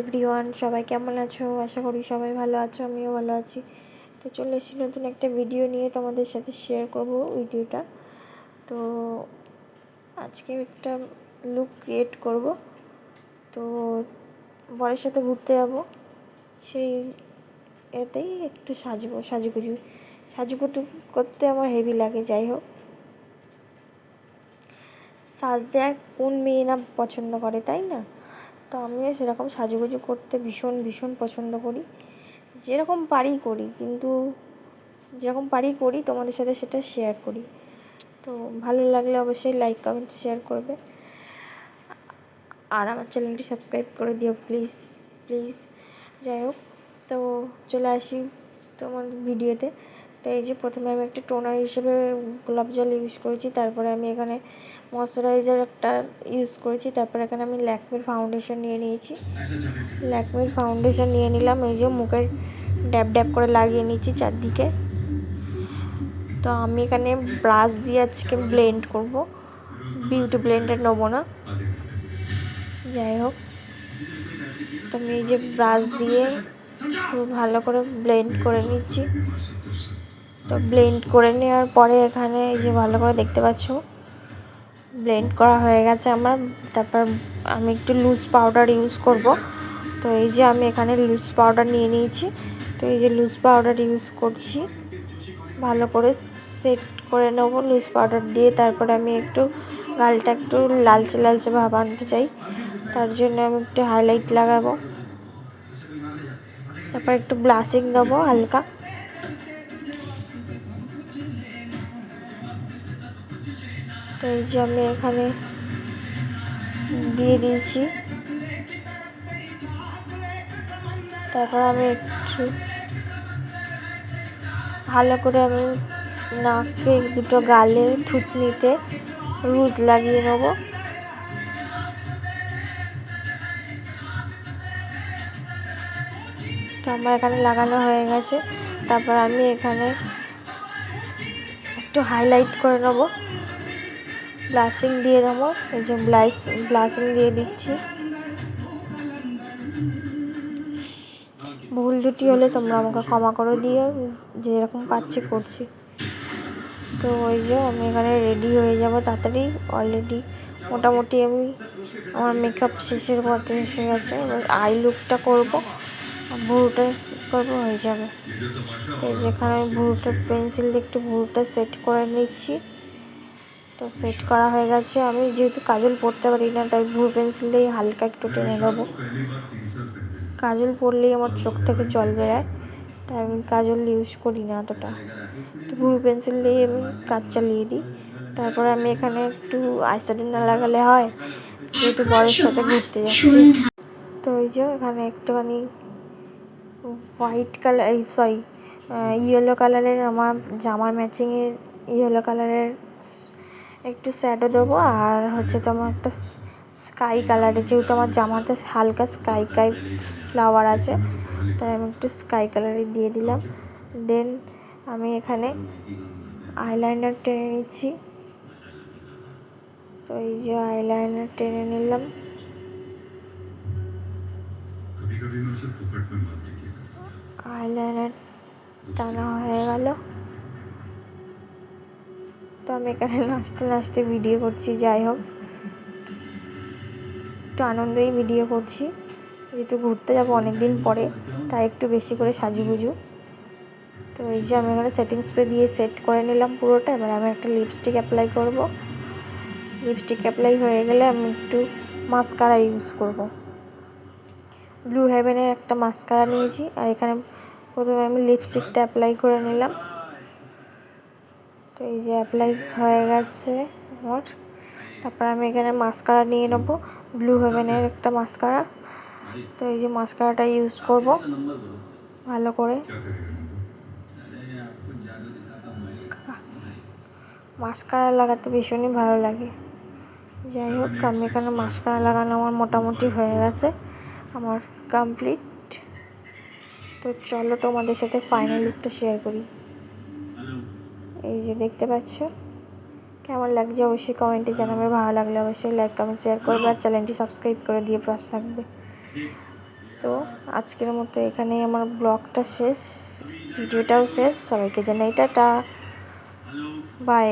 Everyone সবাই কেমন আছো? আশা করি সবাই ভালো আছো, আমিও ভালো আছি। তো চলে এসেছি নতুন একটা ভিডিও নিয়ে তোমাদের সাথে শেয়ার করব ভিডিওটা তো আজকে একটা লুক ক্রিয়েট করব। তো বরের সাথে ঘুরতে যাব। সেই এতেই একটু সাজবো, সাজুগুজু। সাজুগুজু করতে আমার হেভি লাগে, যাই হোক। সাজতে আর কোন মেয়ে না পছন্দ করে, তাই না? তো আমিও সেরকম সাজুগুজু করতে ভীষণ ভীষণ পছন্দ করি। যেরকম পারি করি, কিন্তু যেরকম পারি করি, তোমাদের সাথে সেটা শেয়ার করি। তো ভালো লাগলে অবশ্যই লাইক কমেন্ট শেয়ার করবে। আর আমার চ্যানেলটি সাবস্ক্রাইব করে দিও প্লিজ প্লিজ যাই হোক, তো চলে আসি তোমার ভিডিওতে তো এই যে প্রথমে আমি একটা টোনার হিসেবে গোলাপ জল ইউজ করেছি, তারপরে আমি এখানে ময়শ্চারাইজার একটা ইউজ করেছি, তারপরে এখানে আমি ল্যাকমির ফাউন্ডেশন নিয়ে নিয়েছি। ল্যাকমির ফাউন্ডেশন নিয়ে নিলাম, এই যে মুখের ড্যাব ড্যাব করে লাগিয়ে নিয়েছি চারদিকে। তো আমি এখানে ব্রাশ দিয়ে আজকে ব্লেন্ড করব বিউটি ব্লেন্ডার নেব না। যাই হোক, তো আমি এই যে ব্রাশ দিয়ে খুব ভালো করে ব্লেন্ড করে নিচ্ছি। তো ব্লেন্ড করে নেওয়ার পরে এখানে এই যে ভালো করে দেখতে পাচ্ছ ব্লেন্ড করা হয়ে গেছে আমার। তারপর আমি একটু লুজ পাউডার ইউজ করব। তো এই যে আমি এখানে লুজ পাউডার নিয়ে নিয়েছি। তো এই যে লুজ পাউডার ইউজ করছি। ভালো করে সেট করে নেব লুজ পাউডার দিয়ে। তারপরে আমি একটু গালটা একটু লালচে লালচে ভাব আনতে চাই। তার জন্য আমি একটু হাইলাইট লাগাবো। তারপর একটু ব্লাশিং দেবো হালকা। তো এই যে আমি এখানে দিয়ে দিয়েছি। তারপর আমি একটু ভালো করে আমি নাকে দুটো গালে থুতনিতে রুদ লাগিয়ে নেব। তো আমার এখানে লাগানো হয়ে গেছে। তারপর আমি এখানে একটু হাইলাইট করে নেব। ব্লাশিং দিয়ে দেবো। এই যে ব্লাইস ব্লাশিং দিয়ে দিচ্ছি। ভুল দুটি হলে তোমরা আমাকে ক্ষমা করে দিও যেরকম পাচ্ছি, করছি। তো ওই যে আমি এখানে রেডি হয়ে যাব তাড়াতাড়ি অলরেডি মোটামুটি আমি, আমার মেকআপ শেষের পথে এসে গেছে, এবার আই লুকটা করব ভুরুটা করব হয়ে যাবে। তো যেখানে আমি পেন্সিল দিয়ে একটু ভুরুটা সেট করে নিচ্ছি। তো সেট করা হয়ে গেছে। আমি যেহেতু কাজল পরতে পারি না, তাই ব্লু পেন্সিল দিয়ে হালকা একটু টেনে দেবো কাজল পরলেই আমার চোখ থেকে জল বেরায়, তাই আমি কাজল ইউজ করি না অতটা। তো ভুরু পেন্সিল দিয়ে আমি কাজ চালিয়ে দিই। তারপরে আমি এখানে একটু আইশ্যাডো না লাগালে হয়, যেহেতু বরের সাথে ঘুরতে যাচ্ছি। তো ওই যে এখানে একটুখানি হোয়াইট কালার এই সরি ইয়েলো কালারের আমার জামার ম্যাচিংয়ের ইয়েলো কালারের একটু শ্যাডো দেবো আর হচ্ছে তোমার একটা স্কাই কালারের যেহেতু আমার জামাতে হালকা স্কাই কাই ফ্লাওয়ার আছে তাই আমি একটু স্কাই কালারের দিয়ে দিলাম। দেন আমি এখানে আইলাইনার টেনে নিচ্ছি। তো এই যে আইলাইনার টেনে নিলাম। আইলাইনার টানা হয়ে গেল। তো আমি এখানে নাচতে নাচতে ভিডিও করছি, যাই হোক। একটু আনন্দেই ভিডিও করছি। যেহেতু ঘুরতে যাব অনেক দিন পরে, তাই একটু বেশি করে সাজু সাজুগুজু। তো এই যে আমি এখানে সেটিং স্প্রে দিয়ে সেট করে নিলাম পুরোটা। এবার আমি একটা লিপস্টিক অ্যাপ্লাই করব। লিপস্টিক অ্যাপ্লাই হয়ে গেলে আমি একটু মাস্কারা ইউজ করব। ব্লু হেভেনের একটা মাস্কারা নিয়েছি। আর এখানে প্রথমে আমি লিপস্টিকটা অ্যাপ্লাই করে নিলাম। তো এই যে অ্যাপ্লাই হয়ে গেছে আমার। তারপর আমি এখানে মাস্কারা নিয়ে নেব। ব্লু হেভেনের একটা মাস্কারা তো এই যে মাস্কারাটা ইউজ করব। ভালো করে। মাস্কারা লাগাতে ভীষণই ভালো লাগে। যাই হোক, আমি এখানে মাস্কারা লাগানো আমার মোটামুটি হয়ে গেছে। আমার কমপ্লিট তো চলো তোমাদের সাথে ফাইনাল লুকটা শেয়ার করি। এই যে দেখতে পাচ্ছ? কেমন লাগছে অবশ্যই কমেন্টে জানাবে, ভালো লাগলে অবশ্যই লাইক কমেন্ট শেয়ার করবে আর চ্যানেলটি সাবস্ক্রাইব করে দিয়ে পাশে থাকবে। তো আজকের মতো এখানেই আমার ব্লগটা শেষ, ভিডিওটাও শেষ, সবাইকে জানাই টাটা। বাই